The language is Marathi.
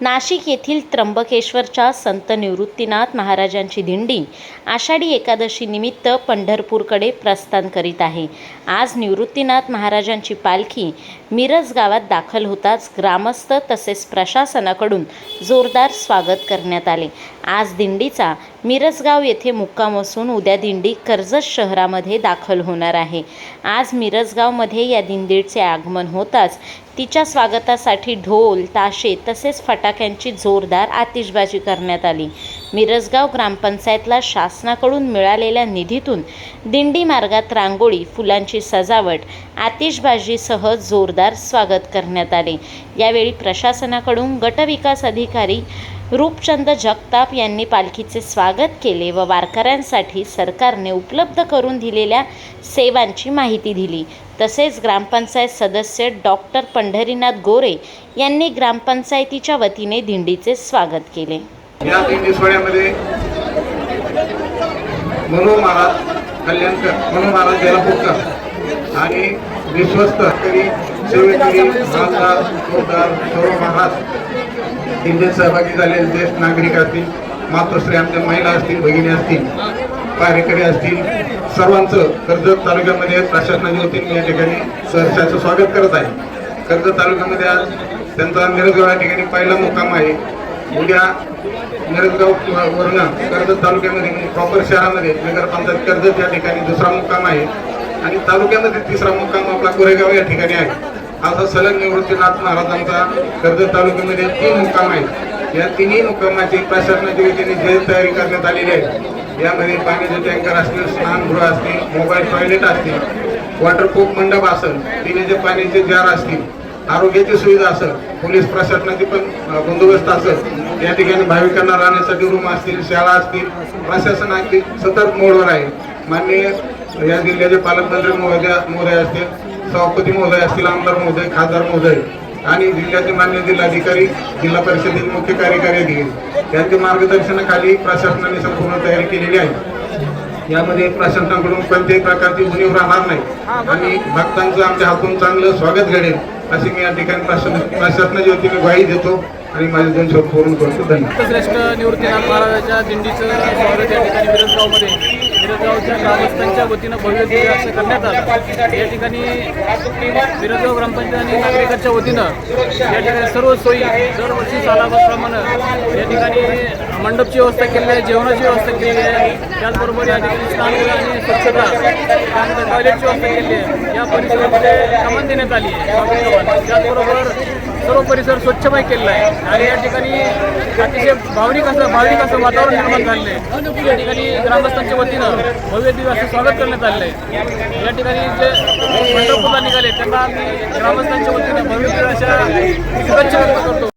नाशिक येथील त्र्यंबकेश्वरच्या संत निवृत्तीनाथ महाराजांची दिंडी आषाढी एकादशी निमित्त पंढरपूरकडे प्रस्थान करीत आहे. आज निवृत्तीनाथ महाराजांची पालखी मिरज गावात दाखल होताच ग्रामस्थ तसेच प्रशासनाकडून जोरदार स्वागत करण्यात आले. आज दिंडीचा मिरजगाव येथे मुक्काम असून उद्या दिंडी कर्जत शहरामध्ये दाखल होणार आहे. आज मिरजगावमध्ये या दिंडीचे आगमन होताच. तिच्या स्वागतासाठी ढोल ताशे तसेच फटाक्यांची जोरदार आतिषबाजी करण्यात आली. मिरजगाव ग्रामपंचायतला शासनाकडून मिळालेल्या निधीतून दिंडी मार्गात रांगोळी फुलांची सजावट आतिषबाजीसह जोरदार स्वागत करण्यात आले. यावेळी प्रशासनाकडून गटविकास अधिकारी रूपचंद जगताप यांनी पालखीचे स्वागत केले व वारकऱ्यांसाठी सरकारने उपलब्ध करून दिलेल्या सेवांची माहिती दिली. तसेच ग्रामपंचायत सदस्य डॉक्टर पंढरीनाथ गोरे यांनी ग्रामपंचायतीच्या वतीने दिंडीचे स्वागत केले. या दिंडी सोहळ्यामध्ये मनो महाराज कल्याणकर मनो महाराज बेलापूरकर आणि विश्वस्त करी सेवेकरी खासदार चौदार सर्व महाराज दिंडीत सहभागी झालेले ज्येष्ठ नागरिक असतील मातोश्री आमच्या महिला असतील भगिनी असतील कार्यकर्ते असतील सर्वांचं कर्जत तालुक्यामध्ये प्रशासनाच्या वतीने या ठिकाणी सहर्षाचं स्वागत करत आहे. कर्जत तालुक्यामध्ये आज त्यांचा मिरजगाव या ठिकाणी पहिला मुक्काम आहे. उद्या मिरजगाव वरून कर्जत तालुक्यामध्ये म्हणजे प्रॉपर शहरामध्ये नगरपंचायत कर्जत या ठिकाणी दुसरा मुक्काम आहे. आणि तालुक्यामध्ये तिसरा मुक्काम आपला कोरेगाव या ठिकाणी आहे. असा सलग निवृत्तीनाथ महाराजांचा कर्जत तालुक्यामध्ये तीन मुक्काम आहेत. या तिन्ही मुक्कामाची प्रशासनाच्या वतीने जे तयारी करण्यात आलेली आहे यामध्ये पाण्याचे टँकर असतील स्नानगृह असतील मोबाईल टॉयलेट असतील वॉटरप्रूफ मंडप असेल पिण्याचे पाण्याचे जार असतील आरोग्याची सुविधा असेल पोलीस प्रशासनाची पण बंदोबस्त असेल या ठिकाणी भाविकांना राहण्यासाठी रूम असतील शाळा असतील प्रशासन अगदी सतर्क मोडवर आहे. माननीय या जिल्ह्याचे पालकमंत्री महोदय महोदय असतील सभापती महोदय असतील आमदार महोदय खासदार महोदय आणि जिल्ह्याचे मान्य जिल्हाधिकारी जिल्हा परिषदेचे मुख्य कार्यकारी अधिकारी यांच्या मार्गदर्शनाखाली प्रशासनाने संपूर्ण तयारी केलेली आहे. यामध्ये प्रशासनाकडून कोणत्याही प्रकारची उणीव राहणार नाही आणि भक्तांचं आमच्या हातून चांगलं स्वागत घडेल. अशी मी या ठिकाणी प्रशासन प्रशासनाच्या वतीने ग्वाही देतो आणि माझे दोन शब्द पूर्ण करतो. धन्यवाद. श्रेष्ठ निवृत्तीनाथ महाराजांच्या दिंडीचं स्वागत या ठिकाणी विरजगावमध्ये विरजगावच्या ग्रामस्थांच्या वतीनं भव्य दिव्य असं करण्यात आलं. या ठिकाणी विरजगाव ग्रामपंचायत आणि नागरिकांच्या वतीनं या ठिकाणी सर्व सोयी दरवर्षी सालाबाप्रमाणे या ठिकाणी मंडपची व्यवस्था केलेली आहे जेवणाची व्यवस्था केलेली आहे. त्याचबरोबर या ठिकाणी स्नान आणि स्वच्छता त्यानंतर टॉयलेटची व्यवस्था केली आहे. या परिसरामध्ये कमान देण्यात आली आहे. त्याचबरोबर सर्व परिसर स्वच्छमय केलेला आहे. आणि या ठिकाणी अतिशय भावनिक असं भाविक असं वातावरण निर्माण झालेलं आहे. या ठिकाणी ग्रामस्थांच्या वतीनं भव्य दिव्य असं स्वागत करण्यात आलेलं आहे. या ठिकाणी जे पंढरपूरला निघाले त्यांना आम्ही ग्रामस्थांच्या वतीनं भव्य दिव्य अशा शुभेच्छा व्यक्त करतो.